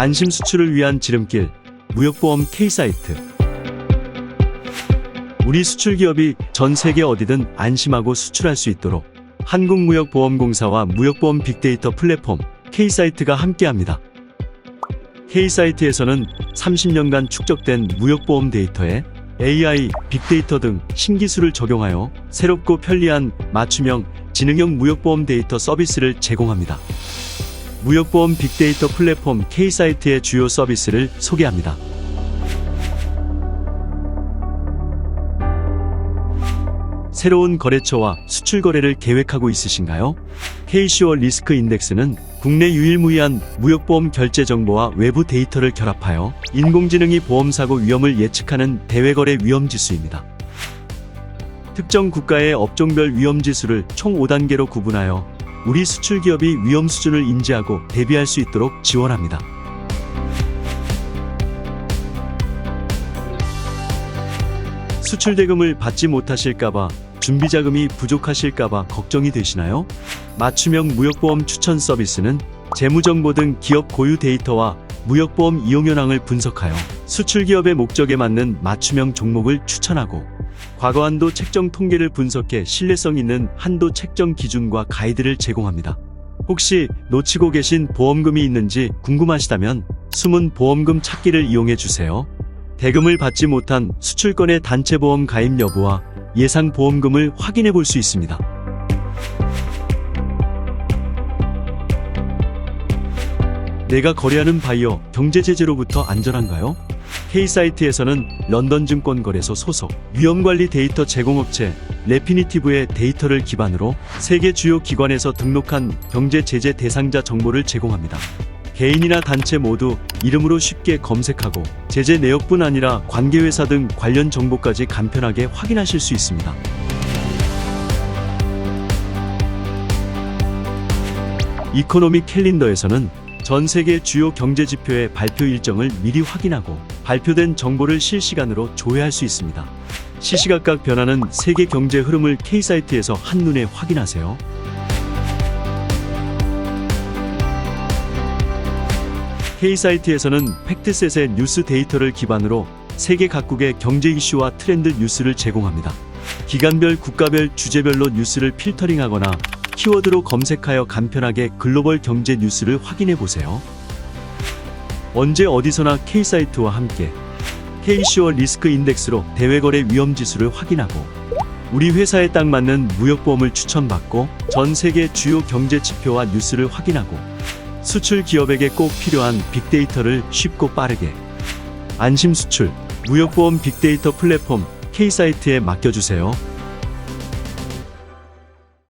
안심 수출을 위한 지름길 무역보험 K사이트 우리 수출 기업이 전 세계 어디든 안심하고 수출할 수 있도록 한국무역보험공사와 무역보험 빅데이터 플랫폼 K사이트가 함께합니다. K사이트에서는 30년간 축적된 무역보험 데이터에 AI, 빅데이터 등 신기술을 적용하여 새롭고 편리한 맞춤형 지능형 무역보험 데이터 서비스를 제공합니다. 무역보험 빅데이터 플랫폼 K사이트의 주요 서비스를 소개합니다. 새로운 거래처와 수출 거래를 계획하고 있으신가요? K시어 리스크 인덱스는 국내 유일무이한 무역보험 결제 정보와 외부 데이터를 결합하여 인공지능이 보험사고 위험을 예측하는 대외거래 위험지수입니다. 특정 국가의 업종별 위험지수를 총 5단계로 구분하여 우리 수출 기업이 위험 수준을 인지하고 대비할 수 있도록 지원합니다. 수출 대금을 받지 못하실까봐 준비 자금이 부족하실까봐 걱정이 되시나요? 맞춤형 무역보험 추천 서비스는 재무정보 등 기업 고유 데이터와 무역보험 이용 현황을 분석하여 수출 기업의 목적에 맞는 맞춤형 종목을 추천하고 과거 한도 책정 통계를 분석해 신뢰성 있는 한도 책정 기준과 가이드를 제공합니다. 혹시 놓치고 계신 보험금이 있는지 궁금하시다면 숨은 보험금 찾기를 이용해 주세요. 대금을 받지 못한 수출권의 단체 보험 가입 여부와 예상 보험금을 확인해 볼 수 있습니다. 내가 거래하는 바이오 경제 제재로부터 안전한가요? K사이트에서는 런던 증권거래소 소속 위험관리 데이터 제공업체 레피니티브의 데이터를 기반으로 세계 주요 기관에서 등록한 경제 제재 대상자 정보를 제공합니다. 개인이나 단체 모두 이름으로 쉽게 검색하고 제재 내역뿐 아니라 관계회사 등 관련 정보까지 간편하게 확인하실 수 있습니다. 이코노믹 캘린더에서는 전 세계 주요 경제 지표의 발표 일정을 미리 확인하고 발표된 정보를 실시간으로 조회할 수 있습니다. 시시각각 변하는 세계 경제 흐름을 K사이트에서 한눈에 확인하세요. K사이트에서는 팩트셋의 뉴스 데이터를 기반으로 세계 각국의 경제 이슈와 트렌드 뉴스를 제공합니다. 기간별, 국가별, 주제별로 뉴스를 필터링하거나 키워드로 검색하여 간편하게 글로벌 경제 뉴스를 확인해 보세요. 언제 어디서나 K사이트와 함께 K시어 리스크 인덱스로 대외거래 위험 지수를 확인하고 우리 회사에 딱 맞는 무역보험을 추천받고 전 세계 주요 경제 지표와 뉴스를 확인하고 수출 기업에게 꼭 필요한 빅데이터를 쉽고 빠르게 안심 수출 무역보험 빅데이터 플랫폼 K사이트에 맡겨주세요.